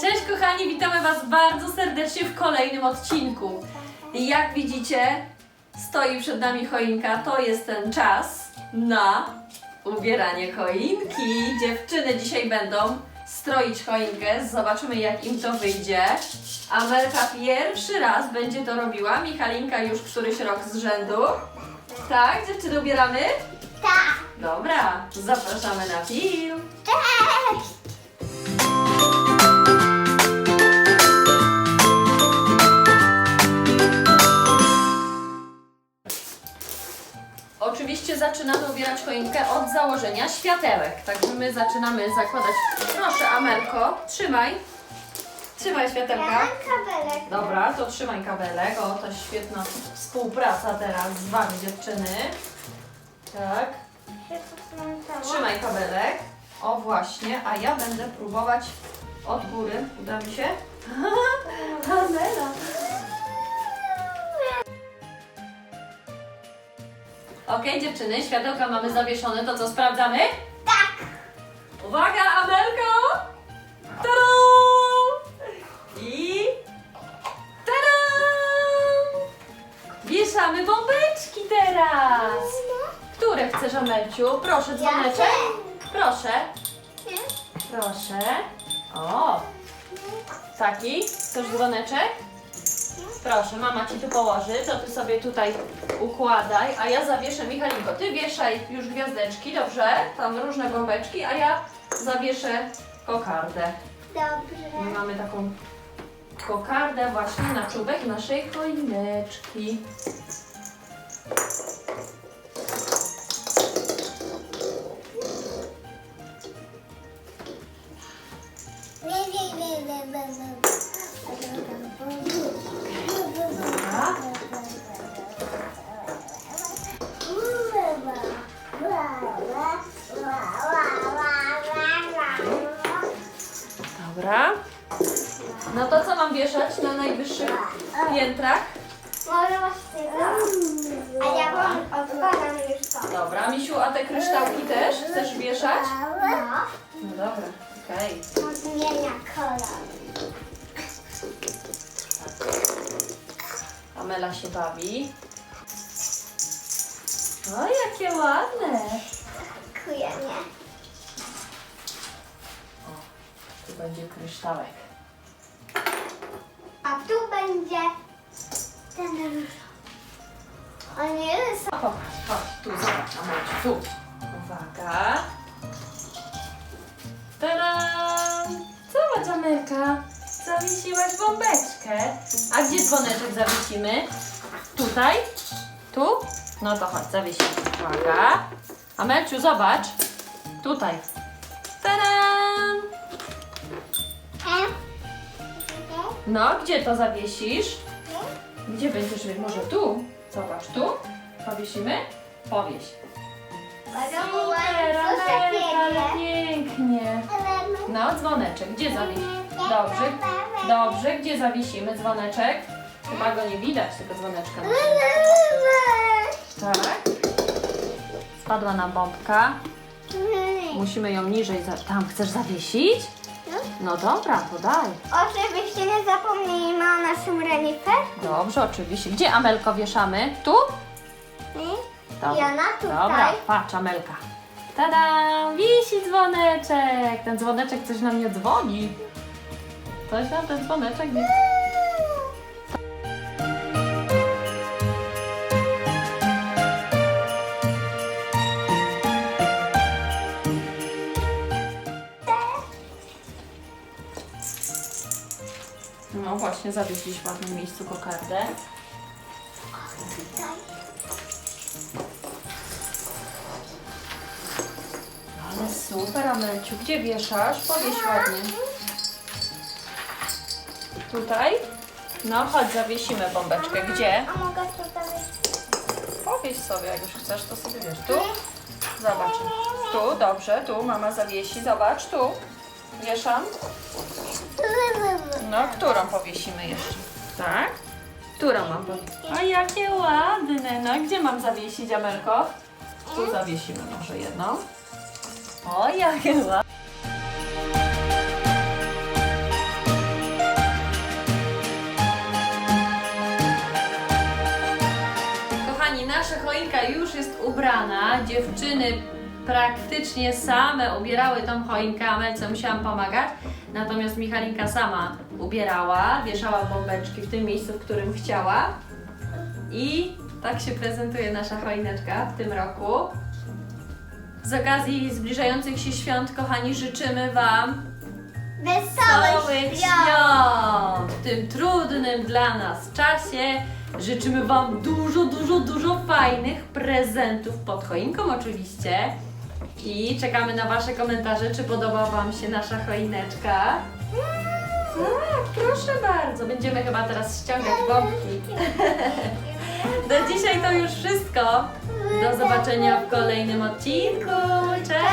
Cześć kochani, witamy Was bardzo serdecznie w kolejnym odcinku. Jak widzicie, stoi przed nami choinka. To jest ten czas na ubieranie choinki. Dziewczyny dzisiaj będą stroić choinkę. Zobaczymy jak im to wyjdzie. Amelka pierwszy raz będzie to robiła. Michalinka już któryś rok z rzędu. Tak, dziewczyny ubieramy? Tak. Dobra, zapraszamy na film. Cześć. Oczywiście zaczynamy ubierać choinkę od założenia światełek. Także my zaczynamy zakładać. Proszę, Amelko, trzymaj. Trzymaj Ja światełka. mam kabelek. Dobra, to trzymaj kabelek. O, to świetna współpraca teraz z Wami, dziewczyny. Tak, trzymaj kabelek. O, właśnie, a ja będę próbować od góry. Uda mi się? Amela. Okej, dziewczyny, światełka mamy zawieszone. To co, sprawdzamy? Tak. Uwaga, Amelko! Tada! I... Tada! Wieszamy bombeczki teraz! Które chcesz, Amelciu? Proszę, dzwoneczek. Proszę, proszę. O, taki? Chcesz dzwoneczek? Proszę, mama ci tu położy, to ty sobie tutaj układaj, a ja zawieszę, Michalinko, ty wieszaj już gwiazdeczki, dobrze? Tam różne bombeczki, a ja zawieszę kokardę. Dobrze. My mamy taką kokardę właśnie na czubek naszej choineczki. Dobra. Co mam wieszać na najwyższych piętrach? Może właśnie. A ja wam odkładam już to. Dobra, Misiu, a te kryształki też chcesz wieszać? No. No dobra, okej. On zmienia kolor. Amela się bawi. O, jakie ładne! Dziękuję, nie? Tu będzie kryształek. Będzie ten róż. On jest O, Popatrz, chodź, tu zobacz, Amelciu, tu. Uwaga. Tadam! Zobacz, Amelka, zawiesiłaś bombeczkę. A gdzie dzwoneczek zawiesimy? Tutaj? Tu? No to chodź, zawiesimy. Uwaga. Amelciu, zobacz. Tutaj. Tadam! No, gdzie to zawiesisz? Gdzie będziesz? Może tu? Zobacz, tu? Powiesimy? Powieś. Super, Amelka, ale pięknie. No, dzwoneczek, gdzie zawiesimy? Dobrze, dobrze, gdzie zawiesimy dzwoneczek? Chyba go nie widać, tego dzwoneczka. Tak. Spadła nam bombka. Musimy ją niżej. Za... Tam chcesz zawiesić? No dobra, to daj. Oczywiście nie zapomnijmy o naszym renifer. Dobrze, oczywiście. Gdzie Amelko wieszamy? Tu? Dobra. Jana tutaj. Dobra, patrz Amelka. Tada! Wisi dzwoneczek. Ten dzwoneczek coś nam nie dzwoni. Coś nam ten dzwoneczek nie... No właśnie, zawiesiliśmy w ładnym miejscu kokardę. Tutaj. Ale super, Amelciu. Gdzie wieszasz? Powieś ładnie. Tutaj? No, chodź, zawiesimy bombeczkę. Gdzie? A mogę tutaj? Powieś sobie, jak już chcesz, to sobie wiesz. Tu? Zobacz. Tu, dobrze, tu mama zawiesi. Zobacz, tu. Wieszam. No, którą powiesimy jeszcze? Tak? Którą mam powiesić? O, jakie ładne. No, gdzie mam zawiesić, Amelko? Tu zawiesimy może jedną. O, jakie ładne. Kochani, nasza choinka już jest ubrana. Dziewczyny praktycznie same ubierały tą choinkę, Amelce musiałam pomagać. Natomiast Michalinka sama ubierała, wieszała bombeczki w tym miejscu, w którym chciała. I tak się prezentuje nasza choineczka w tym roku. Z okazji zbliżających się świąt, kochani, życzymy Wam Wesołych świąt! W tym trudnym dla nas czasie życzymy Wam dużo, dużo, dużo fajnych prezentów pod choinką oczywiście. I czekamy na Wasze komentarze, czy podoba Wam się nasza choineczka. Tak, proszę bardzo. Będziemy chyba teraz ściągać bombki. Do dzisiaj to już wszystko. Do zobaczenia w kolejnym odcinku. Cześć!